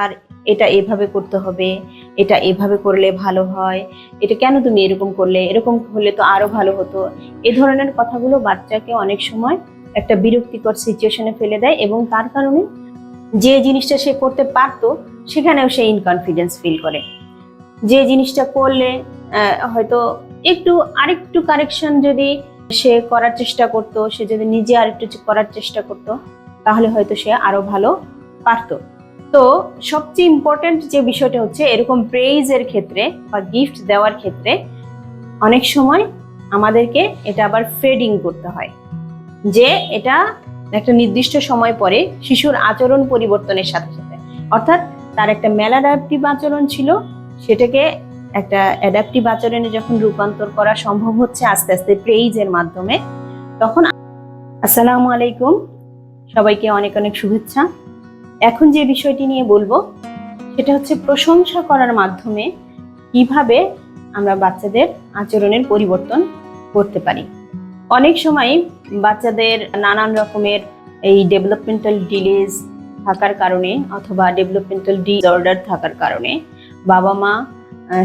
তার এটা এভাবে করতে হবে, এটা এভাবে করলে ভালো হয়, এটা কেন তুমি এরকম করলে, এরকম হলে তো আরও ভালো হতো। এ ধরনের কথাগুলো বাচ্চাকে অনেক সময় একটা বিরক্তিকর সিচুয়েশনে ফেলে দেয় এবং তার কারণে যে জিনিসটা সে করতে পারতো, সেখানেও সে ইনকনফিডেন্স ফিল করে। যে জিনিসটা করলে হয়তো একটু আরেকটু কারেকশন যদি সে করার চেষ্টা করতো, সে যদি নিজে আরেকটু করার চেষ্টা করতো, তাহলে হয়তো সে আরও ভালো পারতো। তো সবচেয়ে ইম্পর্ট্যান্ট যে বিষয়টা হচ্ছে এরকম প্রেইজের ক্ষেত্রে বা গিফট দেওয়ার ক্ষেত্রে অনেক সময় আমাদেরকে এটা আবার ফেডিং করতে হয়। যে এটা একটা নির্দিষ্ট সময় পরে শিশুর আচরণ পরিবর্তনের সাথে সাথে। অর্থাৎ তার একটা ম্যালাডাপটিভ আচরণ ছিল, সেটাকে একটা অ্যাডাপটিভ আচরণে যখন রূপান্তর করা সম্ভব হচ্ছে আস্তে আস্তে প্রেইজের মাধ্যমে, তখন আসসালামু আলাইকুম, সবাইকে অনেক অনেক শুভেচ্ছা। এখন যে বিষয়টি নিয়ে বলব, সেটা হচ্ছে প্রশংসা করার মাধ্যমে কীভাবে আমরা বাচ্চাদের আচরণের পরিবর্তন করতে পারি। অনেক সময় বাচ্চাদের নানান রকমের এই ডেভেলপমেন্টাল ডিলেজ থাকার কারণে অথবা ডেভেলপমেন্টাল ডিসঅর্ডার থাকার কারণে বাবা মা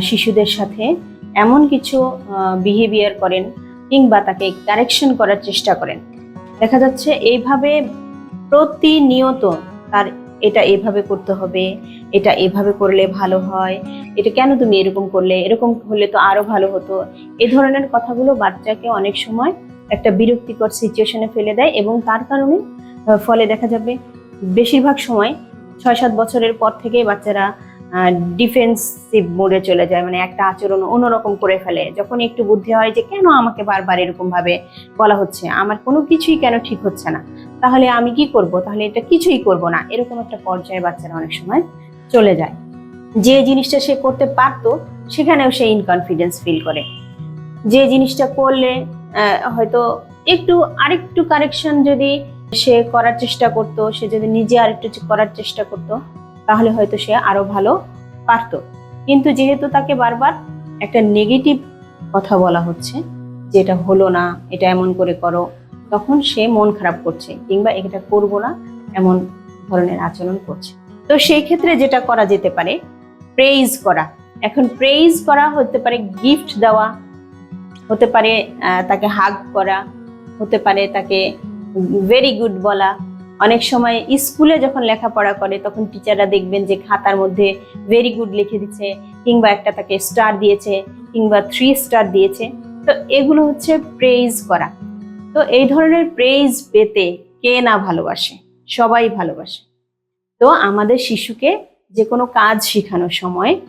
শিশুদের সাথে এমন কিছু বিহেভিয়ার করেন কিংবা তাকে কারেকশন করার চেষ্টা করেন। দেখা যাচ্ছে এইভাবে প্রতিনিয়ত তার এটা এভাবে করতে হবে, এটা এভাবে করলে ভালো হয়, এটা কেন তুমি এরকম করলে, এরকম হলে তো আরও ভালো হতো। এ ধরনের কথাগুলো বাচ্চাকে অনেক সময় একটা বিরক্তিকর সিচুয়েশনে ফেলে দেয় এবং তার কারণে ফলে দেখা যাবে বেশিরভাগ সময় ছয় সাত বছরের পর থেকে বাচ্চারা ডিফেন্সিভ মোডে চলে যায় মানে একটা আচরণ অন্যরকম করে ফেলে। যখন একটু বুদ্ধি হয় যে কেন আমাকে বারবার এরকম ভাবে বলা হচ্ছে, আমার কোনো কিছুই কেন ঠিক হচ্ছে না। তাহলে আমি কি করব? তাহলে এটা কিছুই করব না। এরকম একটা পর্যায়ে বাচ্চারা অনেক সময় চলে যায়। যে জিনিসটা সে করতে পারতো, সেখানেও সে ইনকনফিডেন্স ফিল করে। যে জিনিসটা করলে হয়তো একটু আরেকটু কারেকশন যদি সে করার চেষ্টা করতো, সে যদি নিজে আরেকটু করার চেষ্টা করতো, তাহলে হয়তো সে আরও ভালো পারতো। কিন্তু যেহেতু তাকে বারবার একটা নেগেটিভ কথা বলা হচ্ছে, যে এটা হলো না, এটা এমন করে করো তখন সে মন খারাপ করছে, কিংবা এটা করব না এমন ধরনের আচরণ করছে। তো সেই ক্ষেত্রে যেটা করা যেতে পারে প্রেইজ করা। এখন প্রেইজ করা হতে পারে গিফট দেওয়া, হতে পারে তাকে হাগ করা, হতে পারে তাকে ভেরি গুড বলা। অনেক সময় স্কুলে যখন লেখাপড়া করে, তখন টিচাররা দেখবেন যে খাতার মধ্যে ভেরি গুড লিখে দিচ্ছে, কিংবা একটা তাকে স্টার দিয়েছে, কিংবা থ্রি স্টার দিয়েছে। তো এগুলো হচ্ছে প্রেইজ করা। তো এই ধরনের প্রেইজ পেতে কে না ভালোবাসে? সবাই ভালোবাসে। তো আমাদের শিশুকে যে কোনো কাজ শেখানোর সময়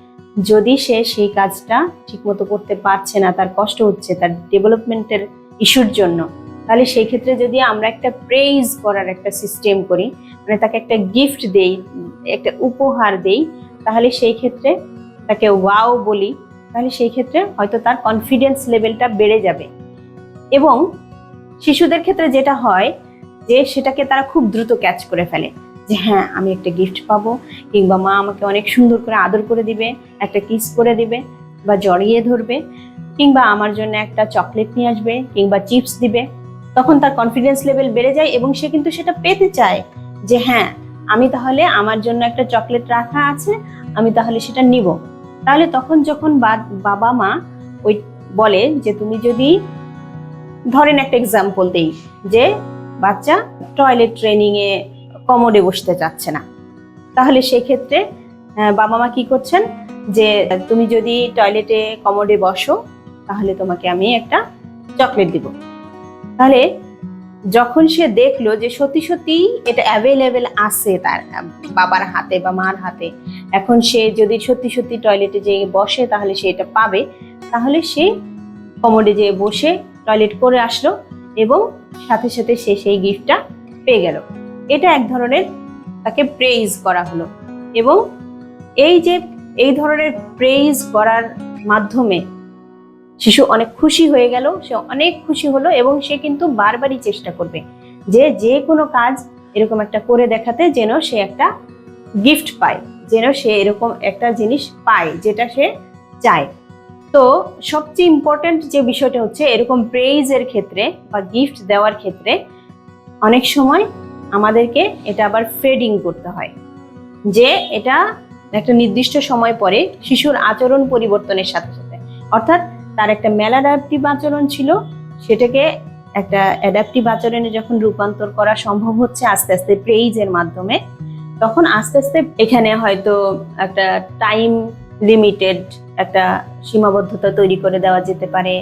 যদি সে সেই কাজটা ঠিকমতো করতে পারছে না, তার কষ্ট হচ্ছে, তার ডেভেলপমেন্টের ইস্যুর জন্য, তাহলে সেই ক্ষেত্রে যদি আমরা একটা প্রেইজ করার একটা সিস্টেম করি মানে তাকে একটা গিফট দেই, একটা উপহার দেই, তাহলে সেই ক্ষেত্রে তাকে ওয়াও বলি, তাহলে সেই ক্ষেত্রে হয়তো তার কনফিডেন্স লেভেলটা বেড়ে যাবে। এবং শিশুদের ক্ষেত্রে যেটা হয় যে সেটাকে তারা খুব দ্রুত ক্যাচ করে ফেলে। যে হ্যাঁ আমি একটা গিফট পাবো কিংবা মা আমাকে অনেক সুন্দর করে আদর করে দিবে, একটা কিস করে দিবে বা জড়িয়ে ধরবে কিংবা আমার জন্য একটা চকলেট নিয়ে আসবে কিংবা চিপস দিবে। তখন তার কনফিডেন্স লেভেল বেড়ে যায় এবং সে কিন্তু সেটা পেতে চায় যে হ্যাঁ আমি তাহলে আমার জন্য একটা চকলেট রাখা আছে, আমি তাহলে সেটা নিব। তাহলে তখন যখন বাবা মা ওই বলে যে, তুমি যদি ধরেন একটা এক্সাম্পল দেই, যে বাচ্চা টয়লেট ট্রেনিং এ কমোডে বসতে চাচ্ছে না। তাহলে সেক্ষেত্রে বাবা মা কি করছেন? যে তুমি যদি টয়লেটে কমোডে বসো, তাহলে তোমাকে আমি একটা চকলেট দিব। তাহলে যখন সে দেখল যে সত্যি সত্যি এটা অ্যাভেলেবেল আছে তার, বাবার হাতে বা মার হাতে, এখন সে যদি সত্যি সত্যি টয়লেটে যেয়ে বসে তাহলে সে এটা পাবে, তাহলে সে কমোডে যেয়ে বসে টয়লেট করে আসলো এবং সাথে সাথে সে সেই গিফটটা পেয়ে গেল। এটা এক ধরনের তাকে প্রেইজ করা হলো এবং এই যে এই ধরনের প্রেইজ করার মাধ্যমে শিশু অনেক খুশি হয়ে গেল, সে অনেক খুশি হলো এবং সে কিন্তু বারবারই চেষ্টা করবে যে যে কোনো কাজ এরকম একটা করে দেখাতে যেন সে একটা গিফট পায়, যেন সে এরকম একটা জিনিস পায় যেটা সে চায়। তো সবচেয়ে ইম্পর্ট্যান্ট যে বিষয়টা হচ্ছে এরকম প্রেইজের ক্ষেত্রে বা গিফট দেওয়ার ক্ষেত্রে অনেক সময় আমাদেরকে এটা আবার ফেডিং করতে হয়। যে এটা একটা নির্দিষ্ট সময় পরে শিশুর আচরণ পরিবর্তনের সাথে সাথে। অর্থাৎ তার একটা ম্যালাডাপটিভ আচরণ ছিল, সেটাকে একটা অ্যাডাপটিভ আচরণে যখন রূপান্তর করা সম্ভব হচ্ছে আস্তে আস্তে প্রেইজের মাধ্যমে, তখন আস্তে আস্তে এখানে হয়তো একটা টাইম লিমিটেড একটা সীমাবদ্ধতা তৈরি করে দেওয়া যেতে পারে,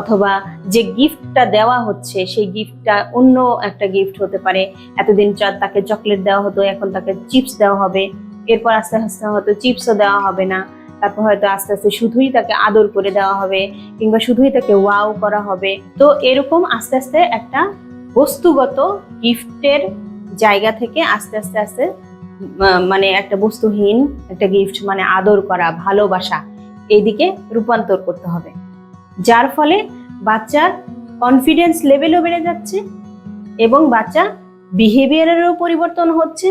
অথবা যে গিফটটা দেওয়া হচ্ছে সেই গিফটটা অন্য একটা গিফট হতে পারে। এতদিন তাকে চকলেট দেওয়া হতো, এখন তাকে চিপস দেওয়া হবে। এরপর আস্তে আস্তে হয়তো চিপসও দেওয়া হবে না। তারপর হয়তো আস্তে আস্তে শুধুই তাকে আদর করে দেওয়া হবে, কিংবা শুধুই তাকে ওয়াও করা হবে। তো এরকম আস্তে আস্তে একটা বস্তুগত গিফটের জায়গা থেকে আস্তে আস্তে আস্তে মানে একটা বস্তুহীন একটা গিফট মানে আদর করা, ভালোবাসা এইদিকে রূপান্তর করতে হবে। যার ফলে বাচ্চার কনফিডেন্স লেভেলও বেড়ে যাচ্ছে এবং বাচ্চা বিহেভিয়ারেরও পরিবর্তন হচ্ছে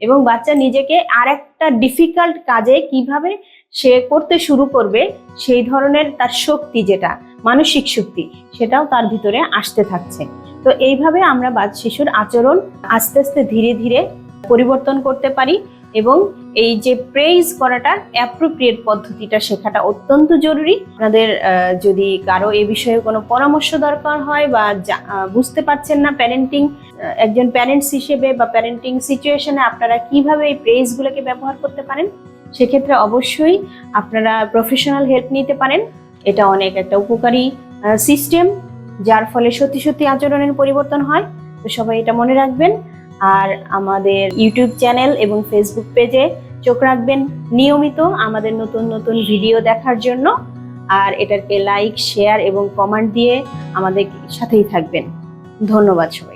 এবং বাচ্চা নিজেকে আর একটা ডিফিকাল্ট কাজে কীভাবে সে করতে শুরু করবে সেই ধরনের তার শক্তি যেটা, মানসিক শক্তি, সেটাও তার ভিতরে আসতে থাকছে। তো এইভাবে আমরা শিশুর আচরণ আস্তে আস্তে ধীরে ধীরে পরিবর্তন করতে পারি। এবং এই যে প্রেইজ করাটা অ্যাপ্রোপ্রিয়েট পদ্ধতিটা শেখাটা অত্যন্ত জরুরি। আপনাদের যদি কারও এ বিষয়ে কোনো পরামর্শ দরকার হয় বা বুঝতে পারছেন না প্যারেন্টিং একজন প্যারেন্টস হিসেবে বা প্যারেন্টিং সিচুয়েশনে আপনারা কীভাবে এই প্রেইজগুলোকে ব্যবহার করতে পারেন, সেক্ষেত্রে অবশ্যই আপনারা প্রফেশনাল হেল্প নিতে পারেন। এটা অনেক একটা উপকারী সিস্টেম যার ফলে সত্যি সত্যি আচরণের পরিবর্তন হয়। তো সবাই এটা মনে রাখবেন। আর আমাদের ইউটিউব চ্যানেল এবং ফেসবুক পেজে চোখ রাখবেন নিয়মিত আমাদের নতুন নতুন ভিডিও দেখার জন্য। আর এটাকে লাইক শেয়ার এবং কমেন্ট দিয়ে আমাদের সাথেই থাকবেন। ধন্যবাদ সবাই